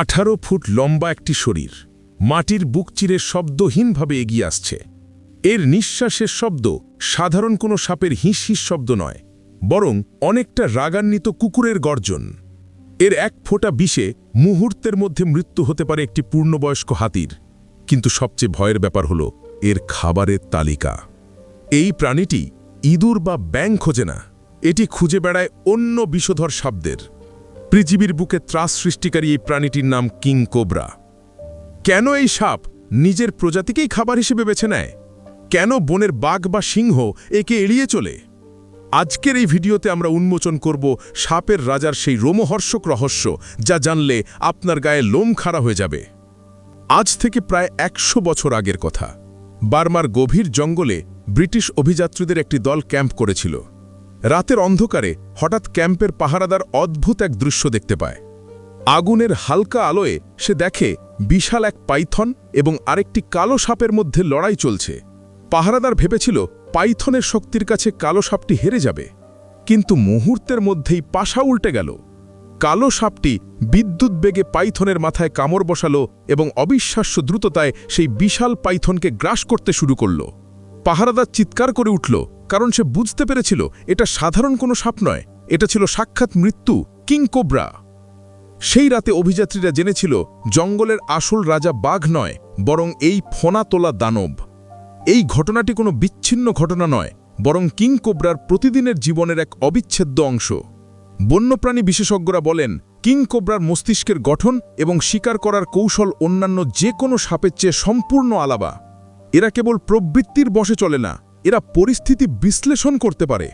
আঠারো ফুট লম্বা একটি শরীর। মাটির বুক চিরে শব্দহীনভাবে এগিয়ে আসছে। এর নিঃশ্বাসের শব্দ সাধারণ কোনো সাপের হিস হিস শব্দ নয়, বরং অনেকটা রাগান্বিত কুকুরের গর্জন। এর এক ফোঁটা বিষে মুহূর্তের মধ্যে মৃত্যু হতে পারে একটি পূর্ণবয়স্ক হাতির, কিন্তু সবচেয়ে ভয়ের ব্যাপার হল এর খাবারের তালিকা। এই প্রাণীটি ইঁদুর বা ব্যাং খোঁজে না, এটি খুঁজে বেড়ায় অন্য বিষধর শব্দের পৃথিবীর বুকে ত্রাস সৃষ্টিকারী এই প্রাণীটির নাম কিং কোবরা। কেন এই সাপ নিজের প্রজাতিকেই খাবার হিসেবে বেছে নেয়? কেন বনের বাঘ বা সিংহ একে এড়িয়ে চলে? আজকের এই ভিডিওতে আমরা উন্মোচন করব সাপের রাজার সেই রোমহর্ষক রহস্য, যা জানলে আপনার গায়ে লোম খাড়া হয়ে যাবে। আজ থেকে প্রায় একশো বছর আগের কথা। বার্মার গভীর জঙ্গলে ব্রিটিশ অভিযাত্রীদের একটি দল ক্যাম্প করেছিল। রাতের অন্ধকারে হঠাৎ ক্যাম্পের পাহারাদার অদ্ভুত এক দৃশ্য দেখতে পায়। আগুনের হালকা আলোয়ে সে দেখে বিশাল এক পাইথন এবং আরেকটি কালো সাপের মধ্যে লড়াই চলছে। পাহারাদার ভেবেছিল পাইথনের শক্তির কাছে কালো সাপটি হেরে যাবে। কিন্তু মুহূর্তের মধ্যেই পাশা উল্টে গেল। কালো সাপটি বিদ্যুৎ বেগে পাইথনের মাথায় কামড় বসালো এবং অবিশ্বাস্য দ্রুততায় সেই বিশাল পাইথনকে গ্রাস করতে শুরু করল। পাহারাদার চিৎকার করে উঠল, কারণ সে বুঝতে পেরেছিল এটা সাধারণ কোনো সাপ নয়। এটা ছিল সাক্ষাৎ মৃত্যু কিং কোবরা। সেই রাতে অভিযাত্রীরা জেনেছিল জঙ্গলের আসল রাজা বাঘ নয়, বরং এই ফোনা তোলা দানব। এই ঘটনাটি কোনো বিচ্ছিন্ন ঘটনা নয়, বরং কিং কোবরার প্রতিদিনের জীবনের এক অবিচ্ছেদ্য অংশ। বন্যপ্রাণী বিশেষজ্ঞরা বলেন, কিং কোবরার মস্তিষ্কের গঠন এবং শিকার করার কৌশল অন্যান্য যে কোনো সাপের চেয়ে সম্পূর্ণ আলাদা। এরা কেবল প্রবৃত্তির বসে চলে না, এরা পরিস্থিতি বিশ্লেষণ করতে পারে।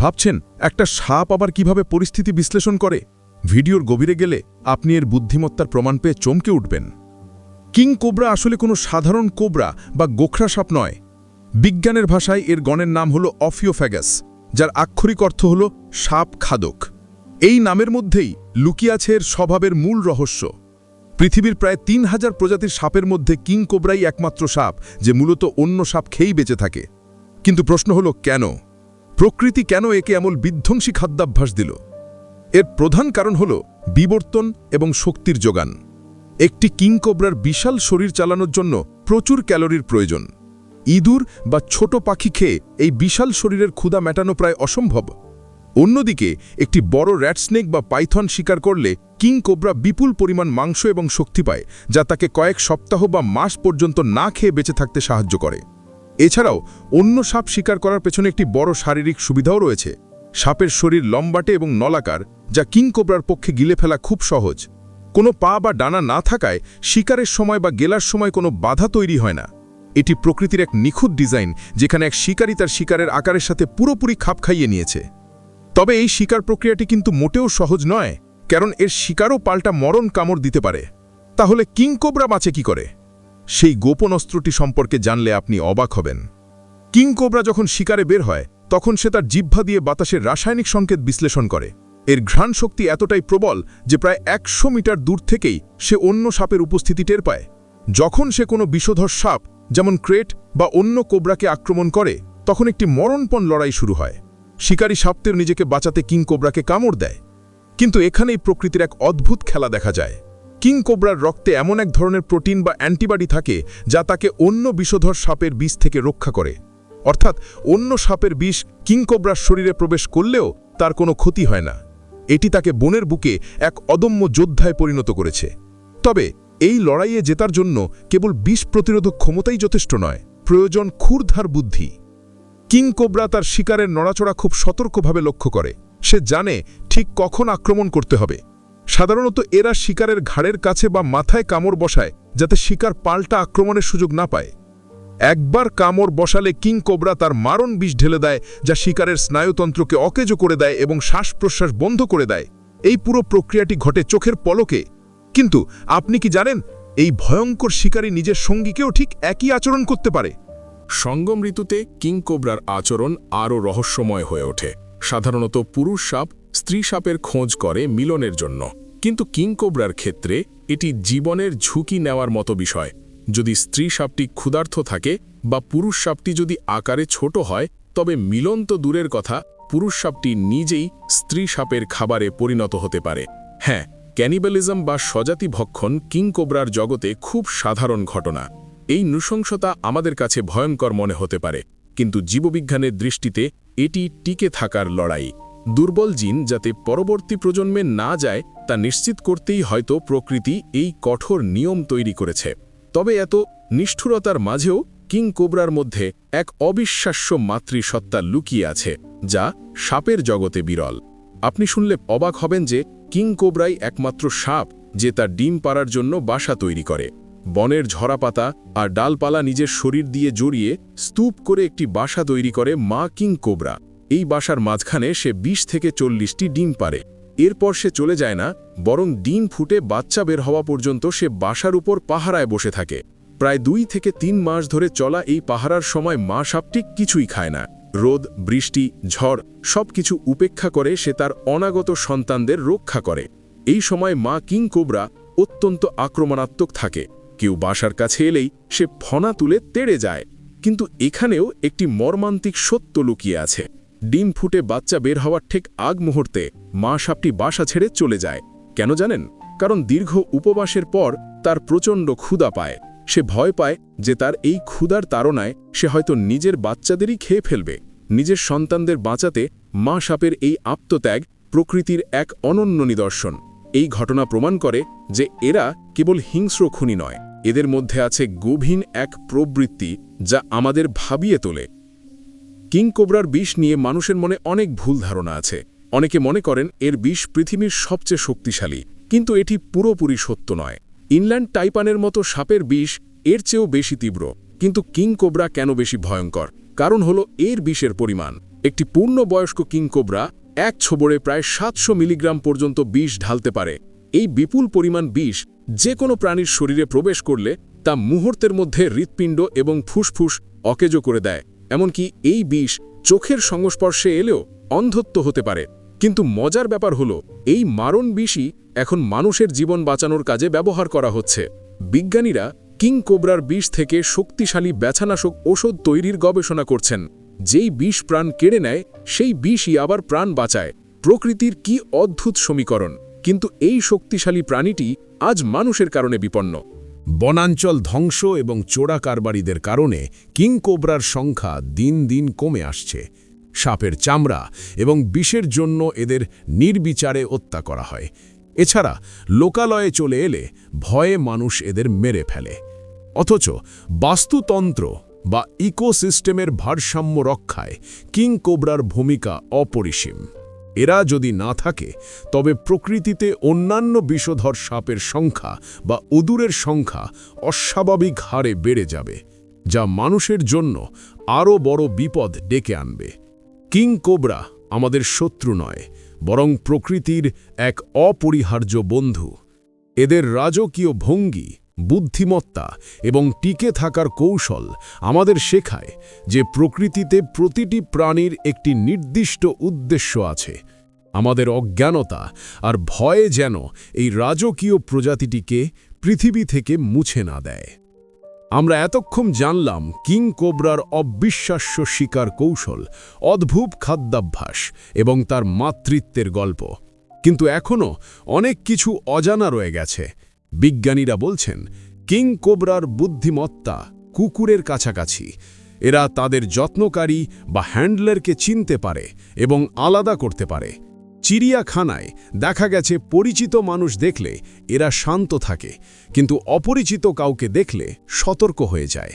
ভাবছেন, একটা সাপ আবার কীভাবে পরিস্থিতি বিশ্লেষণ করে? ভিডিওর গভীরে গেলে আপনি এর বুদ্ধিমত্তার প্রমাণ পেয়ে চমকে উঠবেন। কিং কোবরা আসলে কোনো সাধারণ কোবরা বা গোখরা সাপ নয়। বিজ্ঞানের ভাষায় এর গণের নাম হল অফিওফ্যাগাস, যার আক্ষরিক অর্থ হল সাপ খাদক। এই নামের মধ্যেই লুকিয়ে আছে এর স্বভাবের মূল রহস্য। পৃথিবীর প্রায় তিন হাজার প্রজাতির সাপের মধ্যে কিং কোবরাই একমাত্র সাপ, যে মূলত অন্য সাপ খেয়েই বেঁচে থাকে। কিন্তু প্রশ্ন হল, কেন? প্রকৃতি কেন একে এমন বিধ্বংসী খাদ্যাভ্যাস দিল? এর প্রধান কারণ হল বিবর্তন এবং শক্তির যোগান। একটি কিংকোবরার বিশাল শরীর চালানোর জন্য প্রচুর ক্যালোরির প্রয়োজন। ইঁদুর বা ছোট পাখি খেয়ে এই বিশাল শরীরের ক্ষুধা মেটানো প্রায় অসম্ভব। অন্যদিকে, একটি বড় র্যাটস্নেক বা পাইথন শিকার করলে কিং কোবরা বিপুল পরিমাণ মাংস এবং শক্তি পায়, যা তাকে কয়েক সপ্তাহ বা মাস পর্যন্ত না খেয়ে বেঁচে থাকতে সাহায্য করে। এছাড়াও, অন্য সাপ শিকার করার পেছনে একটি বড় শারীরিক সুবিধাও রয়েছে। সাপের শরীর লম্বাটে এবং নলাকার, যা কিং কোবরার পক্ষে গিলে ফেলা খুব সহজ। কোনো পা বা ডানা না থাকায় শিকারের সময় বা গেলার সময় কোনো বাধা তৈরি হয় না। এটি প্রকৃতির এক নিখুঁত ডিজাইন, যেখানে এক শিকারী তার শিকারের আকারের সাথে পুরোপুরি খাপ খাইয়ে নিয়েছে। তবে এই শিকার প্রক্রিয়াটি কিন্তু মোটেও সহজ নয়, কারণ এর শিকারও পাল্টা মরণ কামড় দিতে পারে। তাহলে কিংকোবরা বাঁচে কি করে? সেই গোপন অস্ত্রটি সম্পর্কে জানলে আপনি অবাক হবেন। কিংকোবরা যখন শিকারে বের হয়, তখন সে তার জিহ্বা দিয়ে বাতাসের রাসায়নিক সংকেত বিশ্লেষণ করে। এর ঘ্রাণ শক্তি এতটাই প্রবল যে প্রায় একশো মিটার দূর থেকেই সে অন্য সাপের উপস্থিতি টের পায়। যখন সে কোনো বিষধর সাপ, যেমন ক্রেট বা অন্য কোবরাকে আক্রমণ করে, তখন একটি মরণপণ লড়াই শুরু হয়। শিকারী সাপতের নিজেকে বাঁচাতে কিং কোবরাকে কামড় দেয়। কিন্তু এখানেই প্রকৃতির এক অদ্ভুত খেলা দেখা যায়। কিং কোবরার রক্তে এমন এক ধরনের প্রোটিন বা অ্যান্টিবডি থাকে, যা তাকে অন্য বিষধর সাপের বিষ থেকে রক্ষা করে। অর্থাৎ অন্য সাপের বিষ কিংকোবরার শরীরে প্রবেশ করলেও তার কোনো ক্ষতি হয় না। এটি তাকে বনের বুকে এক অদম্য যোদ্ধায় পরিণত করেছে। তবে এই লড়াইয়ে জেতার জন্য কেবল বিষ প্রতিরোধক ক্ষমতাই যথেষ্ট নয়, প্রয়োজন ক্ষুরধার বুদ্ধি। কিং কোবরা তার শিকারের নড়াচড়া খুব সতর্কভাবে লক্ষ্য করে। সে জানে ঠিক কখন আক্রমণ করতে হবে। সাধারণত এরা শিকারের ঘাড়ের কাছে বা মাথায় কামড় বসায়, যাতে শিকার পাল্টা আক্রমণের সুযোগ না পায়। একবার কামড় বসালে কিং কোবরা তার মারণ বিষ ঢেলে দেয়, যা শিকারের স্নায়ুতন্ত্রকে অকেজো করে দেয় এবং শ্বাস প্রশ্বাস বন্ধ করে দেয়। এই পুরো প্রক্রিয়াটি ঘটে চোখের পলকে। কিন্তু আপনি কি জানেন, এই ভয়ঙ্কর শিকারী নিজের সঙ্গীকেও ঠিক একই আচরণ করতে পারে? সঙ্গম ঋতুতে কিং কোবরার আচরণ আরও রহস্যময় হয়ে ওঠে। সাধারণত পুরুষ সাপ স্ত্রী সাপের খোঁজ করে মিলনের জন্য। কিন্তু কিং কোবরার ক্ষেত্রে এটি জীবনের ঝুঁকি নেওয়ার মতো বিষয়। যদি স্ত্রী সাপটি ক্ষুধার্থ থাকে বা পুরুষ সাপটি যদি আকারে ছোট হয়, তবে মিলন তো দূরের কথা, পুরুষ সাপটি নিজেই স্ত্রী সাপের খাবারে পরিণত হতে পারে। হ্যাঁ ক্যানিবালিজম বা স্বজাতি ভক্ষণ কিংকোবরার জগতে খুব সাধারণ ঘটনা। এই নৃশংসতা আমাদের কাছে ভয়ঙ্কর মনে হতে পারে, কিন্তু জীববিজ্ঞানের দৃষ্টিতে এটি টিকে থাকার লড়াই। দুর্বল জিন যাতে পরবর্তী প্রজন্মে না যায়, তা নিশ্চিত করতেই হয়তো প্রকৃতি এই কঠোর নিয়ম তৈরি করেছে। তবে এত নিষ্ঠুরতার মাঝেও কিং কোবরার মধ্যে এক অবিশ্বাস্য মাতৃসত্তা লুকিয়ে আছে, যা সাপের জগতে বিরল। আপনি শুনলে অবাক হবেন যে কিং কোবরাই একমাত্র সাপ যে তার ডিম পাড়ার জন্য বাসা তৈরি করে। বনের ঝরাপাতা আর ডালপালা নিজের শরীর দিয়ে জড়িয়ে স্তূপ করে একটি বাসা তৈরি করে মা কিং কোবরা। এই বাসার মাঝখানে সে ২০ থেকে চল্লিশটি ডিম পারে এরপর সে চলে যায় না, বরং ডিম ফুটে বাচ্চা বের হওয়া পর্যন্ত সে বাসার উপর পাহারায় বসে থাকে। প্রায় দুই থেকে তিন মাস ধরে চলা এই পাহারার সময় মা সাপটি কিছুই খায় না। রোদ, বৃষ্টি, ঝড় সবকিছু উপেক্ষা করে সে তার অনাগত সন্তানদের রক্ষা করে। এই সময় মা কিং কোবরা অত্যন্ত আক্রমণাত্মক থাকে। কেউ বাসার কাছে এলেই সে ফনা তুলে তেড়ে যায়। কিন্তু এখানেও একটি মর্মান্তিক সত্য লুকিয়ে আছে। ডিম ফুটে বাচ্চা বের হওয়ার ঠিক আগ মুহূর্তে মা সাপটি বাসা ছেড়ে চলে যায়। কেন জানেন? কারণ দীর্ঘ উপবাসের পর তার প্রচণ্ড ক্ষুদা পায়। সে ভয় পায় যে তার এই ক্ষুধার তাড়নায় সে হয়তো নিজের বাচ্চাদেরই খেয়ে ফেলবে। নিজের সন্তানদের বাঁচাতে মা সাপের এই আত্মত্যাগ প্রকৃতির এক অনন্য নিদর্শন। এই ঘটনা প্রমাণ করে যে এরা কেবল হিংস্র খুনি নয়। এদের মধ্যে আছে গভীর এক প্রবৃত্তি যা আমাদের ভাবিয়ে তোলে। কিং কোবরার বিষ নিয়ে মানুষের মনে অনেক ভুল ধারণা আছে। অনেকে মনে করেন এর বিষ পৃথিবীর সবচেয়ে শক্তিশালী, কিন্তু এটি পুরোপুরি সত্য নয়। ইনল্যান্ড টাইপানের মতো সাপের বিষ এর চেয়েও বেশি তীব্র, কিন্তু কিং কোবরা কেন বেশি ভয়ঙ্কর? কারণ হল এর বিষের পরিমাণ। একটি পূর্ণবয়স্ক কিং কোবরা এক ছোবড়ে প্রায় সাতশো মিলিগ্রাম পর্যন্ত বিষ ঢালতে পারে। এই বিপুল পরিমাণ বিষ যে কোনো প্রাণীর শরীরে প্রবেশ করলে তা মুহূর্তের মধ্যে হৃৎপিণ্ড এবং ফুসফুস অকেজো করে দেয়। এমনকি এই বিষ চোখের সংস্পর্শে এলেও অন্ধত্ব হতে পারে। কিন্তু মজার ব্যাপার হলো, এই মারণ বিষই এখন মানুষের জীবন বাঁচানোর কাজে ব্যবহার করা হচ্ছে। বিজ্ঞানীরা কিং কোবরার বিষ থেকে শক্তিশালী ব্যথানাশক ওষুধ তৈরির গবেষণা করছেন। যেই বিষ প্রাণ কেড়ে নেয়, সেই বিষই আবার প্রাণ বাঁচায়। প্রকৃতির কি অদ্ভুত সমীকরণ। কিন্তু এই শক্তিশালী প্রাণীটি আজ মানুষের কারণে বিপন্ন। বনাঞ্চল ধ্বংস এবং চোরা কারবারিদের কারণে কিং কোবরার সংখ্যা দিন দিন কমে আসছে। সাপের চামড়া এবং বিষের জন্য এদের নির্বিচারে হত্যা করা হয়। এছাড়া লোকালয়ে চলে এলে ভয়ে মানুষ এদের মেরে ফেলে। অথচ বাস্তুতন্ত্র বা ইকোসিস্টেমের ভারসাম্য রক্ষায় কিং কোবরার ভূমিকা অপরিসীম। এরা যদি না থাকে, তবে প্রকৃতিতে অন্যান্য বিষধর সাপের সংখ্যা বা উদুরের সংখ্যা অস্বাভাবিক হারে বেড়ে যাবে, যা মানুষের জন্য আরও বড় বিপদ ডেকে আনবে। কিং কোবরা আমাদের শত্রু নয়, বরং প্রকৃতির এক অপরিহার্য বন্ধু। এদের রাজকীয় ভঙ্গি বুদ্ধিমত্তা এবং টিকে থাকার কৌশল আমাদের শেখায় যে প্রকৃতিতে প্রতিটি প্রাণীর একটি নির্দিষ্ট উদ্দেশ্য আছে। আমাদের অজ্ঞানতা আর ভয়ে যেন এই রাজকীয় প্রজাতিটিকে পৃথিবী থেকে মুছে না দেয়। আমরা এতক্ষণ জানলাম কিং কোবরার অবিশ্বাস্য শিকার কৌশল, অদ্ভুত খাদ্যাভ্যাস এবং তার মাতৃত্বের গল্প। কিন্তু এখনও অনেক কিছু অজানা রয়ে গেছে। বিজ্ঞানীরা বলছেন, কিং কোবরার বুদ্ধিমত্তা কুকুরের কাছাকাছি। এরা তাদের যত্নকারী বা হ্যান্ডলারকে চিনতে পারে এবং আলাদা করতে পারে। চিড়িয়াখানায় দেখা গেছে পরিচিত মানুষ দেখলে এরা শান্ত থাকে, কিন্তু অপরিচিত কাউকে দেখলে সতর্ক হয়ে যায়।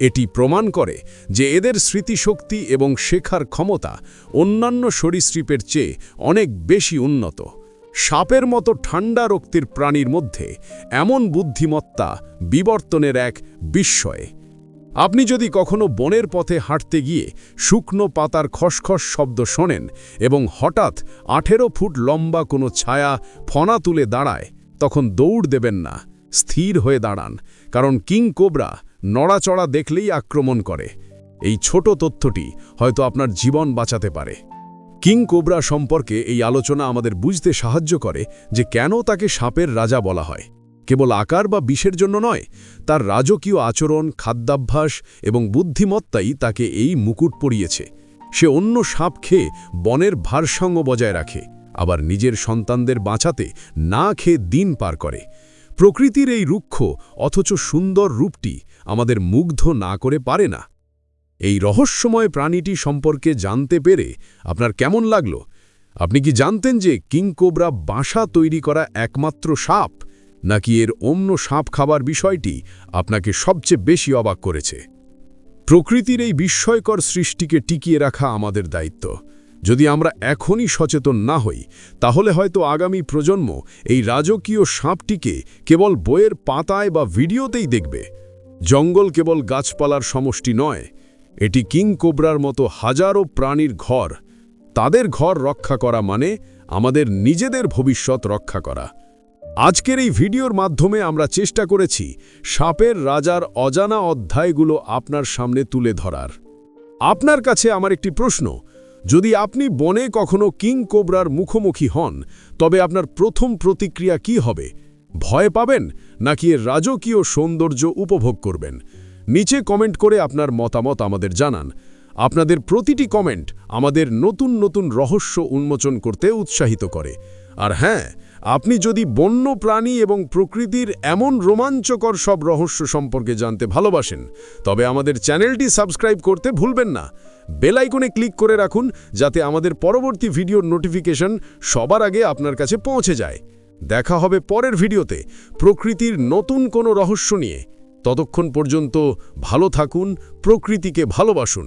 এটি প্রমাণ করে যে এদের স্মৃতিশক্তি এবং শেখার ক্ষমতা অন্যান্য সরীসৃপের চেয়ে অনেক বেশি উন্নত। সাপের মতো ঠান্ডা রক্তির প্রাণীর মধ্যে এমন বুদ্ধিমত্তা বিবর্তনের এক বিস্ময়। আপনি যদি কখনো বনের পথে হাঁটতে গিয়ে শুকনো পাতার খসখস শব্দ শোনেন এবং হঠাৎ আঠেরো ফুট লম্বা কোনো ছায়া ফনা তুলে দাঁড়ায়, তখন দৌড় দেবেন না, স্থির হয়ে দাঁড়ান, কারণ কিং কোবরা নড়াচড়া দেখলেই আক্রমণ করে। এই ছোট তথ্যটি হয়তো আপনার জীবন বাঁচাতে পারে। কিং কোবরা সম্পর্কে এই আলোচনা আমাদের বুঝতে সাহায্য করে যে কেন তাকে সাপের রাজা বলা হয়। কেবল আকার বা বিষের জন্য নয়, তার রাজকীয় আচরণ, খাদ্যাভ্যাস এবং বুদ্ধিমত্তাই তাকে এই মুকুট পরিয়েছে। সে অন্য সাপ খেয়ে বনের ভারসাম্য বজায় রাখে, আবার নিজের সন্তানদের বাঁচাতে না খেয়ে দিন পার করে। প্রকৃতির এই রুক্ষ, অথচ সুন্দর রূপটি আমাদের মুগ্ধ না করে পারে না। এই রহস্যময় প্রাণীটি সম্পর্কে জানতে পেরে আপনার কেমন লাগল? আপনি কি জানতেন যে কিংকোবরা বাসা তৈরি করা একমাত্র সাপ, নাকি এর অন্য সাপ খাবার বিষয়টি আপনাকে সবচেয়ে বেশি অবাক করেছে? প্রকৃতির এই বিস্ময়কর সৃষ্টিকে টিকিয়ে রাখা আমাদের দায়িত্ব। যদি আমরা এখনই সচেতন না হই, তাহলে হয়তো আগামী প্রজন্ম এই রাজকীয় সাপটিকে কেবল বইয়ের পাতায় বা ভিডিওতেই দেখবে। জঙ্গল কেবল গাছপালার সমষ্টি নয় এটি কিং কোবরার মতো হাজারো প্রাণীর ঘর। তাদের ঘর রক্ষা করা মানে আমাদের নিজেদের ভবিষ্যৎ রক্ষা করা। আজকের এই ভিডিওর মাধ্যমে আমরা চেষ্টা করেছি সাপের রাজার অজানা অধ্যায়গুলো আপনার সামনে তুলে ধরার। আপনার কাছে আমার একটি প্রশ্ন, যদি আপনি বনে কখনো কিং কোবরার মুখোমুখি হন, তবে আপনার প্রথম প্রতিক্রিয়া কি হবে? ভয় পাবেন, নাকি এর রাজকীয় সৌন্দর্য উপভোগ করবেন? নিচে কমেন্ট করে আপনার মতামত আমাদের জানান। আপনাদের প্রতিটি কমেন্ট আমাদের নতুন নতুন রহস্য উন্মোচন করতে উৎসাহিত করে। আর হ্যাঁ আপনি যদি বন্য প্রাণী এবং প্রকৃতির এমন রোমাঞ্চকর সব রহস্য সম্পর্কে জানতে ভালোবাসেন, তবে আমাদের চ্যানেলটি সাবস্ক্রাইব করতে ভুলবেন না। বেল আইকনে ক্লিক করে রাখুন যাতে আমাদের পরবর্তী ভিডিওর নোটিফিকেশন সবার আগে আপনার কাছে পৌঁছে যায়। দেখা হবে পরের ভিডিওতে। প্রকৃতির নতুন কোনো রহস্য নিয়ে। ততক্ষণ পর্যন্ত ভালো থাকুন প্রকৃতিকে ভালোবাসুন।